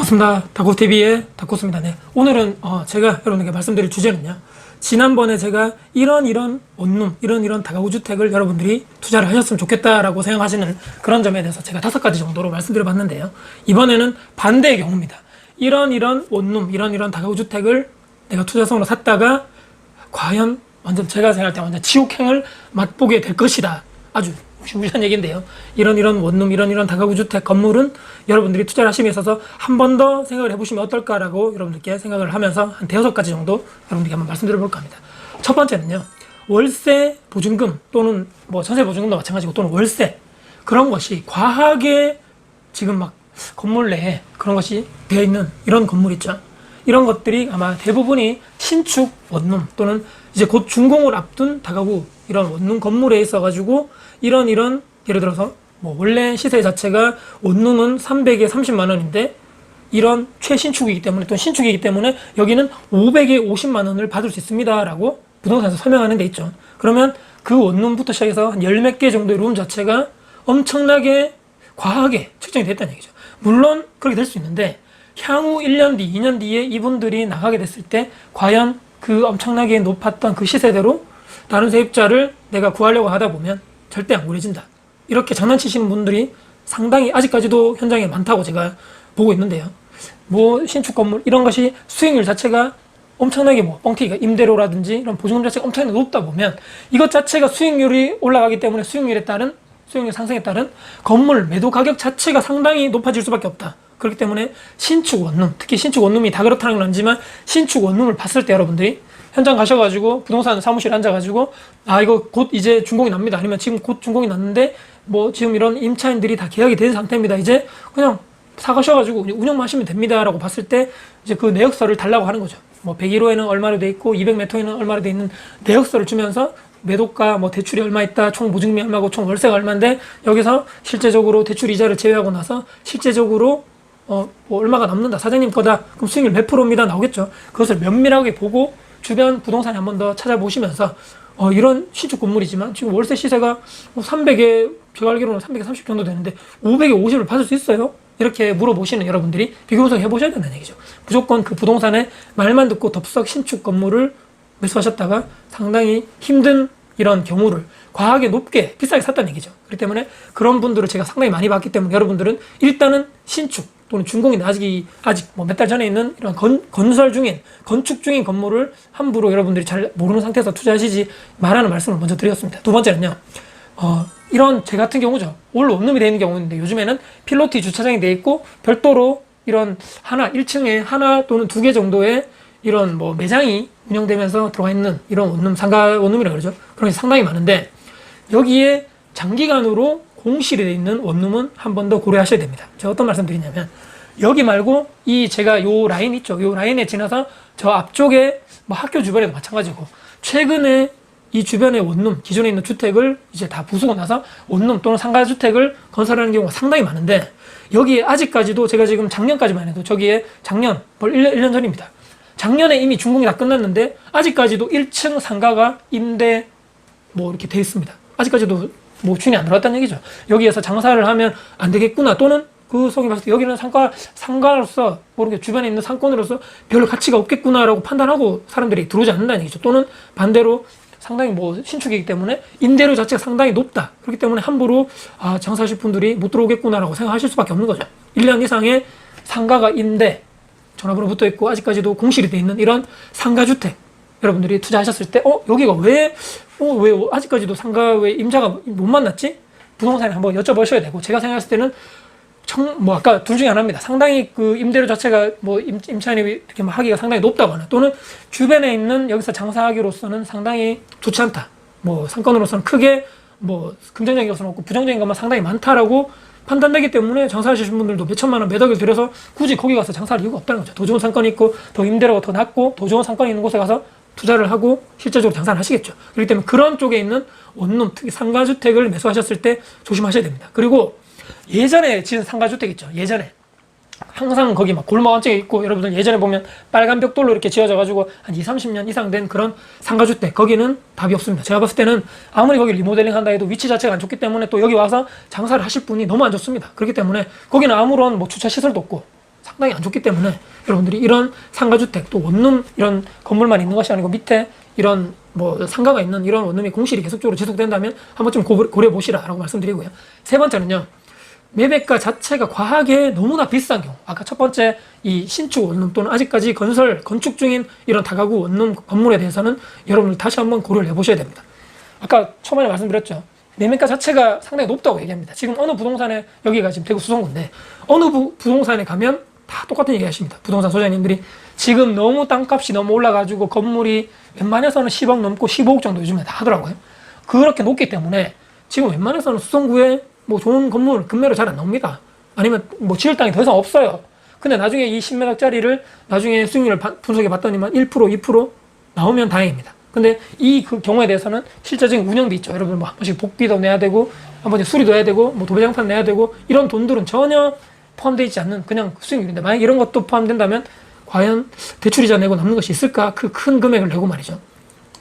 반갑습니다. 다코TV의 다코스입니다. 네. 오늘은 어, 제가 여러분에게 말씀드릴 주제는요. 지난번에 제가 이런 이런 원룸, 이런 이런 다가구 주택을 여러분들이 투자를 하셨으면 좋겠다라고 생각하시는 그런 점에 대해서 제가 다섯 가지 정도로 말씀드려 봤는데요. 이번에는 반대의 경우입니다. 이런 이런 원룸, 이런 이런 다가구 주택을 내가 투자성으로 샀다가 과연 완전 제가 생각할 때 완전 지옥행을 맛보게 될 것이다. 아주 무시무시한 얘기인데요. 이런 이런 원룸, 이런 이런 다가구 주택 건물은 여러분들이 투자를 하심에 있어서 한 번 더 생각을 해보시면 어떨까라고 여러분들께 생각을 하면서 한 대여섯 가지 정도 여러분들께 한번 말씀드려 볼까 합니다. 첫 번째는요. 월세 보증금 또는 뭐 전세 보증금도 마찬가지고 또는 월세 그런 것이 과하게 지금 막 건물 내에 그런 것이 되어 있는 이런 건물 있죠. 이런 것들이 아마 대부분이 신축 원룸 또는 이제 곧 준공을 앞둔 다가구 이런 원룸 건물에 있어 가지고 이런 이런 예를 들어서 뭐 원래 시세 자체가 원룸은 300에 30만 원인데 이런 최신축이기 때문에 또는 신축이기 때문에 여기는 500에 50만 원을 받을 수 있습니다라고 부동산에서 설명하는 데 있죠. 그러면 그 원룸부터 시작해서 한 열 몇 개 정도의 룸 자체가 엄청나게 과하게 측정이 됐다는 얘기죠. 물론 그렇게 될 수 있는데 향후 1년 뒤, 2년 뒤에 이분들이 나가게 됐을 때 과연 그 엄청나게 높았던 그 시세대로 다른 세입자를 내가 구하려고 하다 보면 절대 안 구해진다. 이렇게 장난치시는 분들이 상당히 아직까지도 현장에 많다고 제가 보고 있는데요. 뭐 신축 건물 이런 것이 수익률 자체가 엄청나게 뭐 뻥튀기가 임대료라든지 이런 보증금 자체가 엄청나게 높다 보면 이것 자체가 수익률이 올라가기 때문에 수익률에 따른 수익률 상승에 따른 건물 매도 가격 자체가 상당히 높아질 수밖에 없다. 그렇기 때문에 신축 원룸, 특히 신축 원룸이 다 그렇다는 건 아니지만 신축 원룸을 봤을 때 여러분들이 현장 가셔가지고 부동산 사무실에 앉아가지고 아 이거 곧 이제 준공이 납니다. 아니면 지금 곧 준공이 났는데 뭐 지금 이런 임차인들이 다 계약이 된 상태입니다. 이제 그냥 사가셔가지고 운영만 하시면 됩니다라고 봤을 때 이제 그 내역서를 달라고 하는 거죠. 뭐 101호에는 얼마로 돼 있고 200m에는 얼마로 돼 있는 내역서를 주면서 매도가 뭐 대출이 얼마 있다 총 보증금이 얼마고 총 월세가 얼마인데 여기서 실제적으로 대출 이자를 제외하고 나서 실제적으로 어, 뭐 얼마가 남는다 사장님 거다 그럼 수익률 몇 프로입니다 나오겠죠 그것을 면밀하게 보고 주변 부동산에 한 번 더 찾아보시면서 어, 이런 신축 건물이지만 지금 월세 시세가 뭐 300에 제가 알기로는 330 정도 되는데 500에 50을 받을 수 있어요? 이렇게 물어보시는 여러분들이 비교 분석 해보셔야 된다는 얘기죠. 무조건 그 부동산의 말만 듣고 덥석 신축 건물을 매수하셨다가 상당히 힘든 이런 경우를 과하게 높게 비싸게 샀다는 얘기죠. 그렇기 때문에 그런 분들을 제가 상당히 많이 봤기 때문에 여러분들은 일단은 신축 또는 준공이 아직 아직 뭐 몇 달 전에 있는 이런 건, 건설 중인 건축 중인 건물을 함부로 여러분들이 잘 모르는 상태에서 투자하시지 말하는 말씀을 먼저 드렸습니다. 두 번째는요. 어, 이런 제 같은 경우죠. 올 되어 있는 경우인데 요즘에는 필로티 주차장이 돼 있고 별도로 이런 하나 1층에 하나 또는 두 개 정도의 이런 뭐 매장이 운영되면서 들어가 있는 이런 원룸 상가 원룸이라 그러죠. 그런 게 상당히 많은데 여기에 장기간으로 공실이 돼 있는 원룸은 한 번 더 고려하셔야 됩니다. 제가 어떤 말씀 드리냐면 여기 말고 이 제가 요 라인 있죠. 요 라인에 지나서 저 앞쪽에 뭐 학교 주변에도 마찬가지고 최근에 이 주변에 원룸 기존에 있는 주택을 이제 다 부수고 나서 원룸 또는 상가 주택을 건설하는 경우가 상당히 많은데 여기에 아직까지도 제가 지금 작년까지만 해도 저기에 작년 벌 1년, 1년 전입니다. 작년에 이미 준공이 다 끝났는데 아직까지도 1층 상가가 임대 뭐 이렇게 돼 있습니다. 아직까지도 뭐 주인이 안 들어왔다는 얘기죠. 여기에서 장사를 하면 안 되겠구나 또는 그 속에 봤을 때 여기는 상가 상가로서 모르게 주변에 있는 상권으로서 별 가치가 없겠구나라고 판단하고 사람들이 들어오지 않는다는 얘기죠. 또는 반대로 상당히 뭐 신축이기 때문에 임대료 자체가 상당히 높다. 그렇기 때문에 함부로 아, 장사하실 분들이 못 들어오겠구나라고 생각하실 수밖에 없는 거죠. 1년 이상의 상가가 임대 전화번호 붙어 있고 아직까지도 공실이 돼 있는 이런 상가 주택 여러분들이 투자하셨을 때 어 여기가 왜 어, 왜 아직까지도 상가 왜 임자가 못 만났지? 부동산에 한번 여쭤보셔야 되고 제가 생각했을 때는 청, 뭐 아까 둘 중에 하나입니다. 상당히 그 임대료 자체가 뭐 임, 임차인이 이렇게 막 하기가 상당히 높다거나 또는 주변에 있는 여기서 장사하기로서는 상당히 좋지 않다. 뭐 상권으로서는 크게 뭐 긍정적인 것은 없고 부정적인 것만 상당히 많다라고 판단되기 때문에 장사하시는 분들도 몇 천만 원, 몇 억을 들여서 굳이 거기 가서 장사할 이유가 없다는 거죠. 더 좋은 상권이 있고 더 임대료가 더 낮고 더 좋은 상권이 있는 곳에 가서 투자를 하고 실제적으로 장사를 하시겠죠. 그렇기 때문에 그런 쪽에 있는 원룸, 특히 상가주택을 매수하셨을 때 조심하셔야 됩니다. 그리고 예전에 지은 상가주택 있죠. 예전에. 항상 거기 막 안쪽에 있고 여러분들 예전에 보면 빨간 벽돌로 이렇게 지어져 가지고 한 2, 30년 이상 된 그런 상가주택 거기는 답이 없습니다. 제가 봤을 때는 아무리 거기 리모델링 한다 해도 위치 자체가 안 좋기 때문에 또 여기 와서 장사를 하실 분이 너무 안 좋습니다. 그렇기 때문에 거기는 아무런 뭐 주차 시설도 없고 상당히 안 좋기 때문에 여러분들이 이런 상가주택 또 원룸 이런 건물만 있는 것이 아니고 밑에 이런 뭐 상가가 있는 이런 원룸이 공실이 계속적으로 지속된다면 한번 좀 고려해 보시라라고 말씀드리고요. 세 번째는요. 매매가 자체가 과하게 너무나 비싼 경우 아까 첫 번째 이 신축 원룸 또는 아직까지 건설 건축 중인 이런 다가구 원룸 건물에 대해서는 여러분들 다시 한번 고려를 해보셔야 됩니다 아까 초반에 말씀드렸죠 매매가 자체가 상당히 높다고 얘기합니다 지금 어느 부동산에 여기가 지금 대구 수성구인데 어느 부, 부동산에 가면 다 똑같은 얘기 하십니다 부동산 소장님들이 지금 너무 땅값이 너무 올라가지고 건물이 웬만해서는 10억 넘고 15억 정도 요즘에 다 하더라고요 그렇게 높기 때문에 지금 웬만해서는 수성구에 뭐 좋은 건물 금매로 잘 안 나옵니다. 아니면 뭐 지을 땅이 더 이상 없어요. 근데 나중에 이 10매각짜리를 나중에 수익률을 바- 분석해 봤더니만 1% 2% 나오면 다행입니다. 근데 이 그 경우에 대해서는 실제적인 운영비 있죠. 여러분 뭐 한 번씩 복비도 내야 되고 한 번씩 수리도 해야 되고 뭐 도배장판 내야 되고 이런 돈들은 전혀 포함되어 있지 않는 그냥 수익률인데 만약 이런 것도 포함된다면 과연 대출이자 내고 남는 것이 있을까? 그 큰 금액을 내고 말이죠.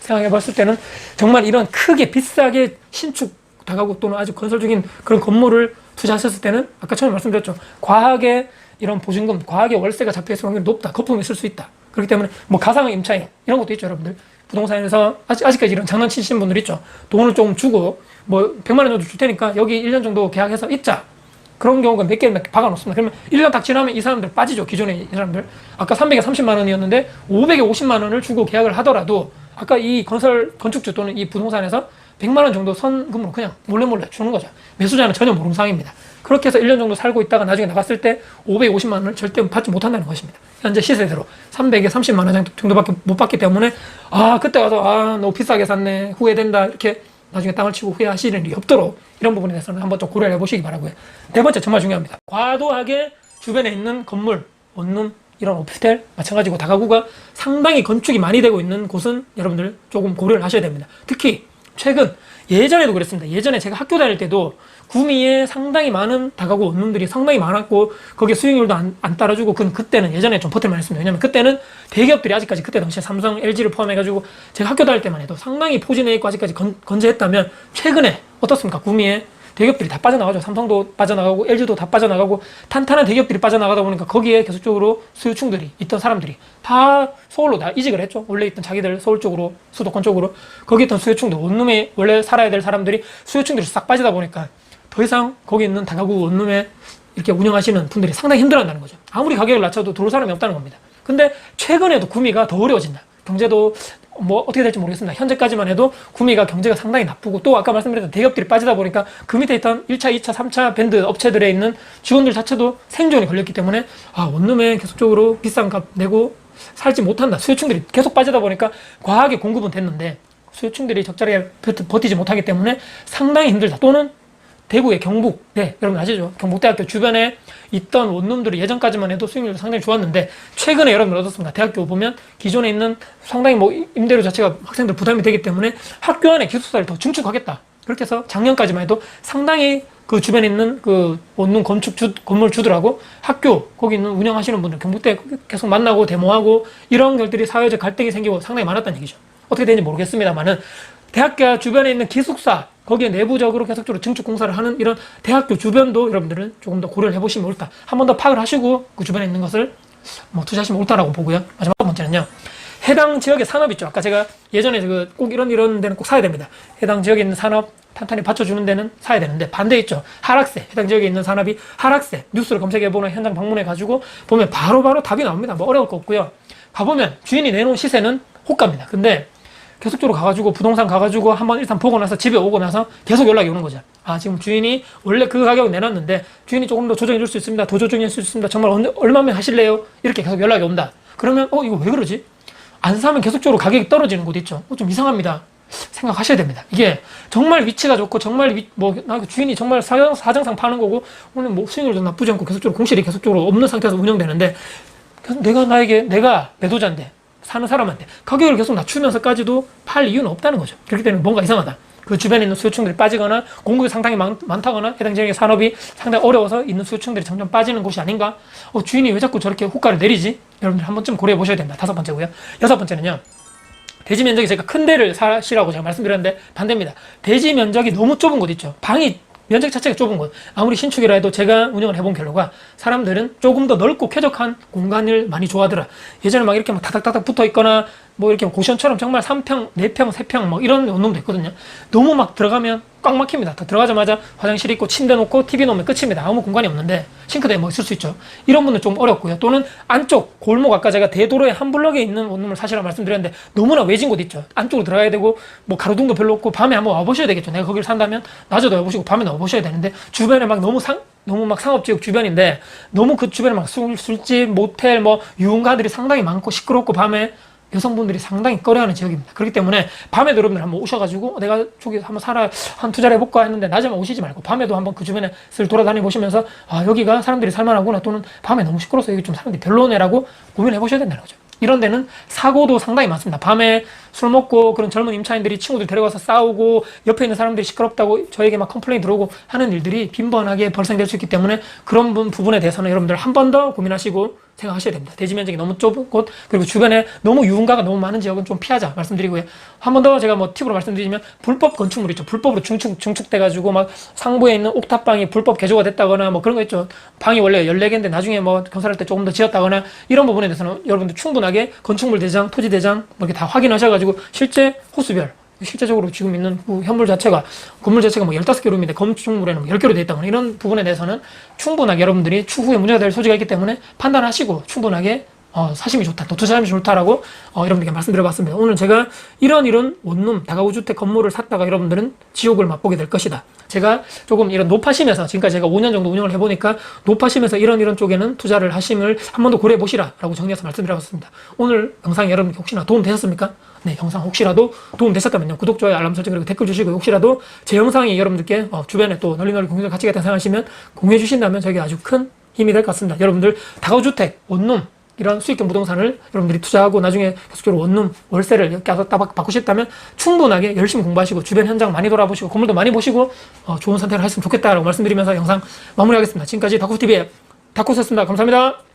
생각해 봤을 때는 정말 이런 크게 비싸게 신축 다가구 또는 아직 건설 중인 그런 건물을 투자하셨을 때는 아까 처음에 말씀드렸죠. 과하게 이런 보증금, 과하게 월세가 잡혀 있을 확률이 높다. 거품이 있을 수 있다. 그렇기 때문에 뭐 가상 임차인 이런 것도 있죠, 여러분들. 부동산에서 아직, 아직까지 이런 장난치시는 분들 있죠. 돈을 좀 주고 뭐 100만 원 정도 줄 테니까 여기 1년 정도 계약해서 있자. 그런 경우가 몇개몇개 박아 놓습니다. 그러면 1년 딱 지나면 이 사람들 빠지죠. 기존에 이 사람들. 아까 330만 원이었는데 550만 원을 주고 계약을 하더라도 아까 이 건설 건축주 또는 이 부동산에서 100만 원 정도 선금으로 그냥 몰래 몰래 주는 거죠. 매수자는 전혀 모르는 상황입니다. 그렇게 해서 1년 정도 살고 있다가 나중에 나갔을 때 550만 원을 절대 받지 못한다는 것입니다. 현재 시세대로 300에 30만 원 정도밖에 못 받기 때문에 아 그때 가서 아 너무 비싸게 샀네 후회된다 이렇게 나중에 땅을 치고 후회하시는 일이 없도록 이런 부분에 대해서는 한번 좀 고려해 보시기 바라고요. 네 번째 정말 중요합니다. 과도하게 주변에 있는 건물, 원룸 이런 오피스텔 마찬가지고 다가구가 상당히 건축이 많이 되고 있는 곳은 여러분들 조금 고려를 하셔야 됩니다. 특히 최근 예전에도 그랬습니다. 예전에 제가 학교 다닐 때도 구미에 상당히 많은 다가구 원룸들이 상당히 많았고 거기에 수익률도 안, 안 따라주고 그 그때는 예전에 좀 버틸만 했습니다. 왜냐면 그때는 대기업들이 아직까지 그때 당시에 삼성, LG를 포함해가지고 제가 학교 다닐 때만 해도 상당히 포진해 있고 아직까지 건, 건재했다면 최근에 어떻습니까? 구미에 대기업들이 다 빠져나가죠. 삼성도 빠져나가고 LG도 다 빠져나가고 탄탄한 대기업들이 빠져나가다 보니까 거기에 계속적으로 수요층들이 있던 사람들이 다 서울로 다 이직을 했죠. 원래 있던 자기들 서울 쪽으로 수도권 쪽으로 거기 있던 수요층들 원룸에 원래 살아야 될 사람들이 수요층들이 싹 빠지다 보니까 더 이상 거기 있는 다가구 원룸에 이렇게 운영하시는 분들이 상당히 힘들어한다는 거죠. 아무리 가격을 낮춰도 들어올 사람이 없다는 겁니다. 근데 최근에도 구미가 더 어려워진다. 경제도 뭐 어떻게 될지 모르겠습니다. 현재까지만 해도 구미가 경제가 상당히 나쁘고 또 아까 말씀드렸던 대기업들이 빠지다 보니까 그 밑에 있던 1차, 2차, 3차 밴드 업체들에 있는 직원들 자체도 생존이 걸렸기 때문에 아 원룸에 계속적으로 비싼 값 내고 살지 못한다. 수요층들이 계속 빠지다 보니까 과하게 공급은 됐는데 수요층들이 적절하게 버- 버티지 못하기 때문에 상당히 힘들다. 또는 대구의 경북, 네, 여러분 아시죠? 경북대학교 주변에 있던 원룸들이 예전까지만 해도 수익률도 상당히 좋았는데 최근에 여러분 어떻습니까? 대학교 보면 기존에 있는 상당히 뭐 임대료 자체가 학생들 부담이 되기 때문에 학교 안에 기숙사를 더 증축하겠다. 그렇게 해서 작년까지만 해도 상당히 그 주변에 있는 그 원룸 건축 주, 건물 주들하고 학교 거기 있는 운영하시는 분들 경북대 계속 만나고 데모하고 이런 것들이 사회적 갈등이 생기고 상당히 많았다는 얘기죠. 어떻게 되는지 모르겠습니다만은 대학교 주변에 있는 기숙사 거기에 내부적으로 계속적으로 증축 공사를 하는 이런 대학교 주변도 여러분들은 조금 더 고려를 해보시면 옳다. 한 번 더 파악을 하시고 그 주변에 있는 것을 뭐 투자하시면 옳다라고 보고요. 마지막 번째는요. 해당 지역의 산업 있죠. 아까 제가 예전에 그 꼭 이런 이런 데는 꼭 사야 됩니다. 해당 지역에 있는 산업 탄탄히 받쳐주는 데는 사야 되는데 반대 있죠. 하락세. 해당 지역에 있는 산업이 하락세. 뉴스를 검색해보나 현장 방문해 가지고 보면 바로바로 답이 나옵니다. 뭐 어려울 거 없고요. 가보면 주인이 내놓은 시세는 호가입니다. 근데 계속적으로 가가지고 부동산 가가지고 한번 일단 보고 나서 집에 오고 나서 계속 연락이 오는 거죠. 아 지금 주인이 원래 그 가격 내놨는데 주인이 조금 더 조정해 줄 수 있습니다. 더 조정해 줄 수 있습니다. 정말 언- 얼마면 하실래요? 이렇게 계속 연락이 온다. 그러면 어 이거 왜 그러지? 안 사면 계속적으로 가격이 떨어지는 곳 있죠. 어, 좀 이상합니다. 생각하셔야 됩니다. 이게 정말 위치가 좋고 정말 위, 뭐나 주인이 정말 사정, 사정상 파는 거고 오늘 뭐 수익률도 나쁘지 않고 계속적으로 공실이 계속적으로 없는 상태에서 운영되는데 내가 나에게 내가 매도자인데 사는 사람한테 가격을 계속 낮추면서까지도 팔 이유는 없다는 거죠. 그렇기 때문에 뭔가 이상하다. 그 주변에 있는 수요층들이 빠지거나 공급이 상당히 많, 많다거나 해당 지역의 산업이 상당히 어려워서 있는 수요층들이 점점 빠지는 곳이 아닌가? 어, 주인이 왜 자꾸 저렇게 호가를 내리지? 여러분들 한 번쯤 고려해 보셔야 됩니다. 다섯 번째고요. 여섯 번째는요. 대지 면적이 제가 큰 데를 사시라고 제가 말씀드렸는데 반대입니다. 대지 면적이 너무 좁은 곳 있죠. 방이 면적 자체가 좁은 곳. 아무리 신축이라 해도 제가 운영을 해본 결과가 사람들은 조금 더 넓고 쾌적한 공간을 많이 좋아하더라. 예전에 막 이렇게 막 다닥다닥 붙어 있거나 뭐 이렇게 고시원처럼 정말 3평, 4평, 3평 뭐 이런 원룸도 있거든요. 너무 막 들어가면 꽉 막힙니다. 다 들어가자마자 화장실 있고 침대 놓고 TV 놓으면 끝입니다. 아무 공간이 없는데 싱크대에 뭐 있을 수 있죠. 이런 분들 좀 어렵고요. 또는 안쪽 골목 아까 제가 대도로의 한 블럭에 있는 원룸을 사시라고 말씀드렸는데 너무나 외진 곳 있죠. 안쪽으로 들어가야 되고 뭐 가로등도 별로 없고 밤에 한번 와보셔야 되겠죠. 내가 거기를 산다면 낮에도 와보시고 밤에도 와보셔야 되는데 주변에 막 너무 상 너무 막 상업지역 주변인데 너무 그 주변에 막 술, 술집, 모텔, 뭐 유흥가들이 상당히 많고 시끄럽고 밤에 여성분들이 상당히 꺼려하는 지역입니다. 그렇기 때문에 밤에도 여러분들 한번 오셔가지고 내가 저기 한번 살아 한 투자를 해볼까 했는데 낮에만 오시지 말고 밤에도 한번 그 주변에 슬 돌아다니 보시면서 아 여기가 사람들이 살만하구나 또는 밤에 너무 시끄러워서 여기 좀 사람들이 별로네라고 고민해 보셔야 된다는 거죠. 이런 데는 사고도 상당히 많습니다. 밤에 술 먹고 그런 젊은 임차인들이 친구들 데려가서 싸우고 옆에 있는 사람들이 시끄럽다고 저에게 막 컴플레인 들어오고 하는 일들이 빈번하게 발생될 수 있기 때문에 그런 분- 부분에 대해서는 여러분들 한 번 더 고민하시고 생각하셔야 됩니다. 대지 면적이 너무 좁은 곳 그리고 주변에 너무 유흥가가 너무 많은 지역은 좀 피하자 말씀드리고요. 한 번 더 제가 뭐 팁으로 말씀드리면 불법 건축물 있죠. 불법으로 중축 중축돼 가지고 막 상부에 있는 옥탑방이 불법 개조가 됐다거나 뭐 그런 거 있죠. 방이 원래 14개인데 나중에 뭐 건설할 때 조금 더 지었다거나 이런 부분에 대해서는 여러분들 충분하게 건축물 대장, 토지 대장 뭐 이렇게 다 확인하셔가지고 실제 호수별 실제적으로 지금 있는 그 현물 자체가 건물 자체가 뭐 15개 룸인데 건축물에는 뭐 10개로 돼 있다거나 이런 부분에 대해서는 충분하게 여러분들이 추후에 문제가 될 소지가 있기 때문에 판단하시고 충분하게 어, 사심이 좋다, 또 투자하면 좋다라고 어, 여러분들께 말씀드려봤습니다. 오늘 제가 이런 이런 원룸 다가구 주택 건물을 샀다가 여러분들은 지옥을 맛보게 될 것이다. 제가 조금 이런 높아심에서 지금까지 제가 5년 정도 운영을 해보니까 높아심에서 이런 이런 쪽에는 투자를 하심을 한 번 더 고려해 보시라라고 정리해서 말씀드려봤습니다. 오늘 영상 여러분께 혹시나 도움 되셨습니까? 네, 영상 혹시라도 도움 되셨다면요. 구독, 좋아요, 알람 설정 그리고 댓글 주시고 혹시라도 제 영상이 여러분들께 어, 주변에 또 널리 널리 공유될 가치가 있다고 생각하시면 공유해 주신다면 저에게 아주 큰 힘이 될 것 같습니다. 여러분들 다가구 주택, 원룸 이런 수익형 부동산을 여러분들이 투자하고 나중에 계속적으로 원룸 월세를 따박 바꾸고 싶다면 충분하게 열심히 공부하시고 주변 현장 많이 돌아보시고 건물도 많이 보시고 어, 좋은 선택을 하셨으면 좋겠다라고 말씀드리면서 영상 마무리하겠습니다. 지금까지 다쿠TV의 다쿠였습니다. 감사합니다.